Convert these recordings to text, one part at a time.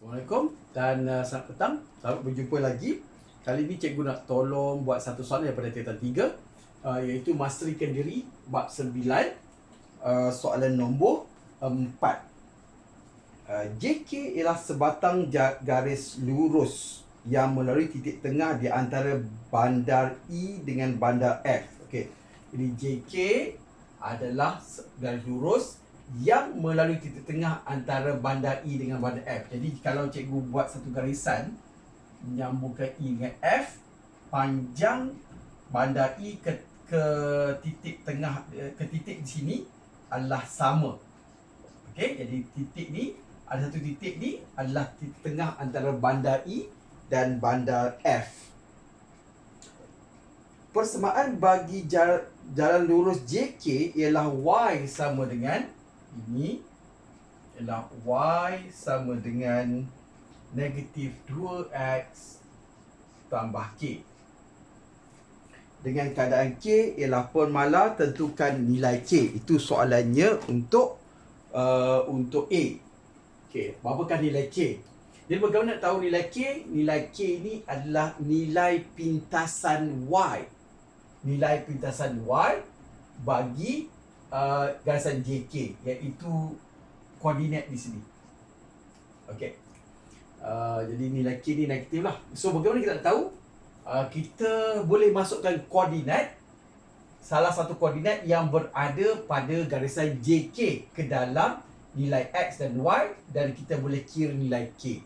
Assalamualaikum dan uh, selamat petang. Selamat berjumpa lagi. Kali ini cikgu nak tolong buat satu soalan daripada tingkatan 3 uh, iaitu masterikan diri bab 9 uh, soalan nombor 4. Uh, JK ialah sebatang garis lurus yang melalui titik tengah di antara bandar E dengan bandar F. Okey. Jadi JK adalah garis lurus yang melalui titik tengah antara bandar E dengan bandar F. Jadi kalau cikgu buat satu garisan menyambungkan E dengan F, panjang bandar E ke ke titik tengah eh, ke titik di sini adalah sama. Okey, jadi titik ni ada satu titik ni adalah titik tengah antara bandar E dan bandar F. Persamaan bagi jalan, jalan lurus JK ialah Y sama dengan ini ialah Y sama dengan negatif 2X tambah K. Dengan keadaan K ialah formula tentukan nilai K. Itu soalannya untuk uh, untuk A. Okey, berapakah nilai K? Jadi bagaimana nak tahu nilai K? Nilai K ni adalah nilai pintasan Y. Nilai pintasan Y bagi uh, garisan JK iaitu koordinat di sini. Okey. Uh, jadi nilai K ni negatif lah. So bagaimana kita nak tahu? Uh, kita boleh masukkan koordinat salah satu koordinat yang berada pada garisan JK ke dalam nilai X dan Y dan kita boleh kira nilai K.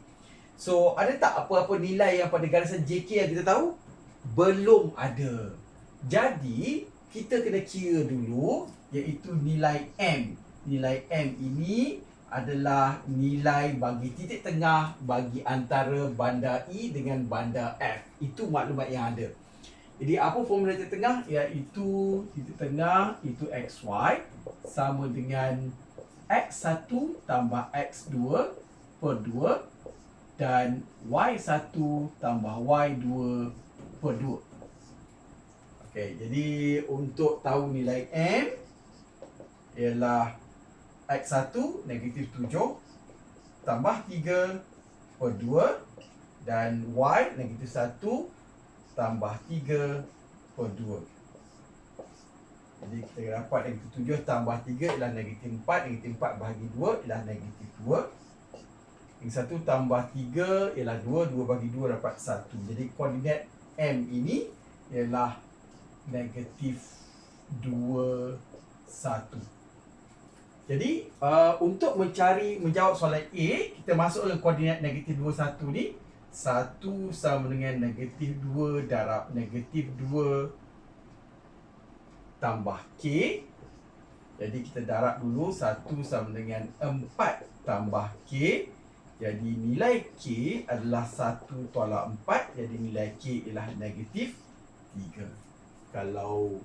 So ada tak apa-apa nilai yang pada garisan JK yang kita tahu? Belum ada. Jadi kita kena kira dulu iaitu nilai M. Nilai M ini adalah nilai bagi titik tengah bagi antara bandar E dengan bandar F. Itu maklumat yang ada. Jadi apa formula titik tengah? Iaitu titik tengah itu XY sama dengan X1 tambah X2 per 2 dan Y1 tambah Y2 per 2. Okey, jadi untuk tahu nilai M ialah X1 negatif 7 tambah 3 per 2 dan Y negatif 1 tambah 3 per 2. Jadi kita dapat negatif 7 tambah 3 ialah negatif 4. Negatif 4 bahagi 2 ialah negatif 2. Yang 1 tambah 3 ialah 2. 2 bagi 2 dapat 1. Jadi koordinat M ini ialah negatif 2, 1. Jadi uh, untuk mencari menjawab soalan A, kita masukkan koordinat negatif 2 1 ni 1 sama dengan negatif 2 darab negatif 2 tambah K. Jadi kita darab dulu 1 sama dengan 4 tambah K. Jadi nilai K adalah 1 tolak 4. Jadi nilai K ialah negatif 3. Kalau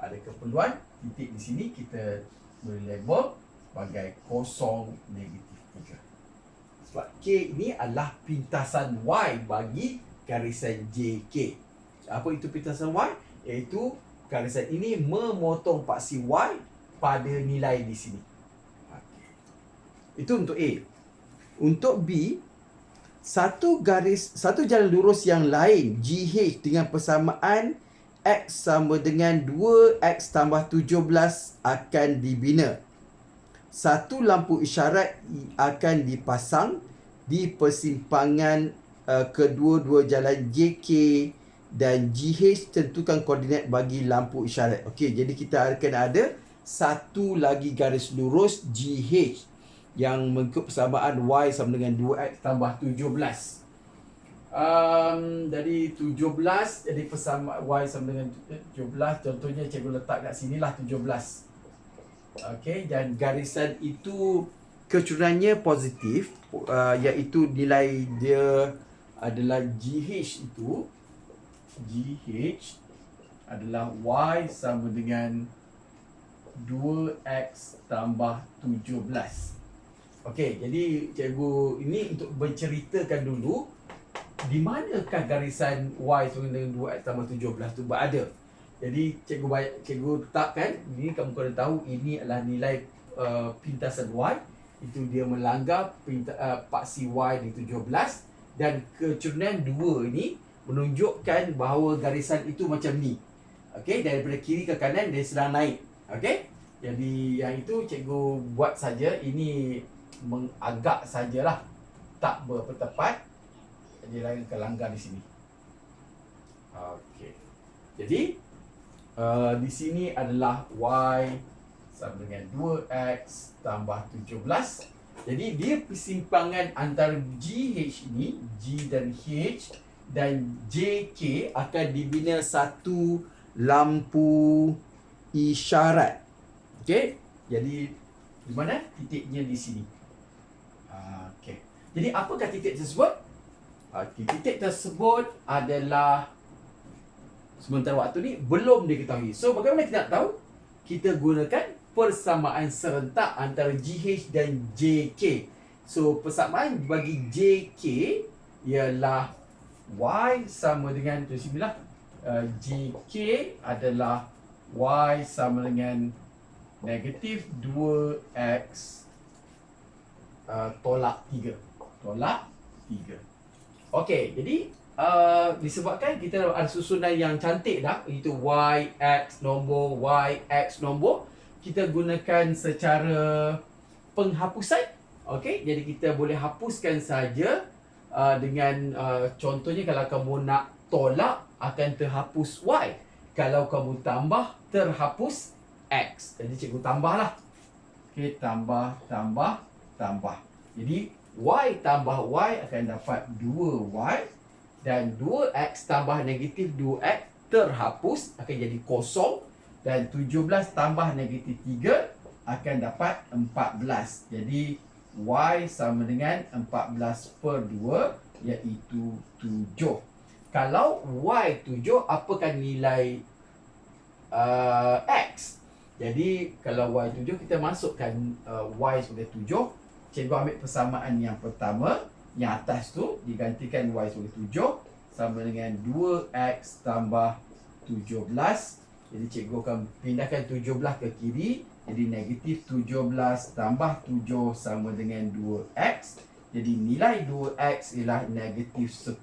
ada keperluan, titik di sini kita boleh label sebagai kosong negatif 3. Sebab K ini adalah pintasan Y bagi garisan JK. Apa itu pintasan Y? Iaitu garisan ini memotong paksi Y pada nilai di sini. Okey. Itu untuk A. Untuk B, satu garis satu jalan lurus yang lain GH dengan persamaan X sama dengan 2X tambah 17 akan dibina. Satu lampu isyarat akan dipasang di persimpangan uh, kedua-dua jalan JK dan GH tentukan koordinat bagi lampu isyarat. Okey, jadi kita akan ada satu lagi garis lurus GH yang mengikut persamaan Y sama dengan 2X tambah 17. Um, dari 17 jadi persama Y sama dengan 17 contohnya cikgu letak kat sini lah 17 Okey dan garisan itu kecurungannya positif uh, iaitu nilai dia adalah GH itu. GH adalah Y sama dengan 2X tambah 17 Okey jadi cikgu ini untuk menceritakan dulu di manakah garisan Y dengan 2X tambah 17 tu berada. Jadi cikgu bayar, cikgu letakkan, ini kamu kena tahu ini adalah nilai uh, pintasan Y itu dia melanggar perintah uh, paksi Y di 17 dan kecurangan 2 ni menunjukkan bahawa garisan itu macam ni. Okey, daripada kiri ke kanan dia sedang naik. Okey? Jadi yang itu cikgu buat saja ini mengagak sajalah tak berapa tepat dia kelanggar di sini. Okey. Jadi uh, di sini adalah y sama dengan 2x tambah 17. Jadi dia persimpangan antara GH ini, G dan H dan JK akan dibina satu lampu isyarat. Okey? Jadi di mana titiknya di sini? Ah, okey. Jadi apakah titik tersebut? Okey, titik tersebut adalah sementara waktu ni belum diketahui. So bagaimana kita nak tahu? Kita gunakan persamaan serentak antara GH dan JK. So persamaan bagi JK ialah Y sama dengan tu. Uh, JK adalah Y sama dengan negatif 2X uh, tolak 3. Tolak 3. Okey, jadi uh, disebabkan kita ada susunan yang cantik dah itu y x nombor y x nombor kita gunakan secara penghapusan. Okey jadi kita boleh hapuskan saja uh, dengan uh, contohnya kalau kamu nak tolak akan terhapus y. Kalau kamu tambah terhapus x. Jadi cikgu tambahlah. Okey tambah tambah tambah. Jadi y tambah y akan dapat 2y dan 2x tambah negatif 2x terhapus akan jadi kosong. Dan 17 tambah negatif 3 akan dapat 14 jadi y sama dengan 14 per 2 iaitu 7 kalau y 7 apakah nilai uh, x? Jadi kalau y 7 kita masukkan uh, y sebagai 7 cikgu ambil persamaan yang pertama yang atas tu digantikan y sebagai 7 sama dengan 2x tambah 17 jadi cikgu akan pindahkan 17 ke kiri jadi negatif 17 tambah 7 sama dengan 2x jadi nilai 2x ialah negatif 10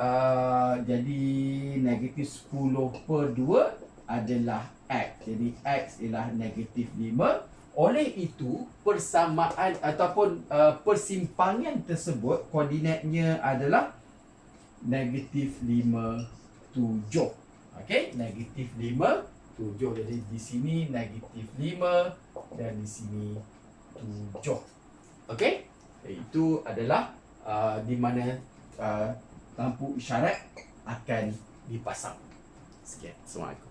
uh, jadi negatif 10 per 2 adalah x. Jadi x ialah negatif 5 oleh itu, persamaan ataupun uh, persimpangan tersebut koordinatnya adalah negatif 5, 7. Okey, negatif 5, 7. Jadi di sini negatif 5 dan di sini 7. Okey, itu adalah uh, di mana uh, lampu isyarat akan dipasang. Sekian. Assalamualaikum.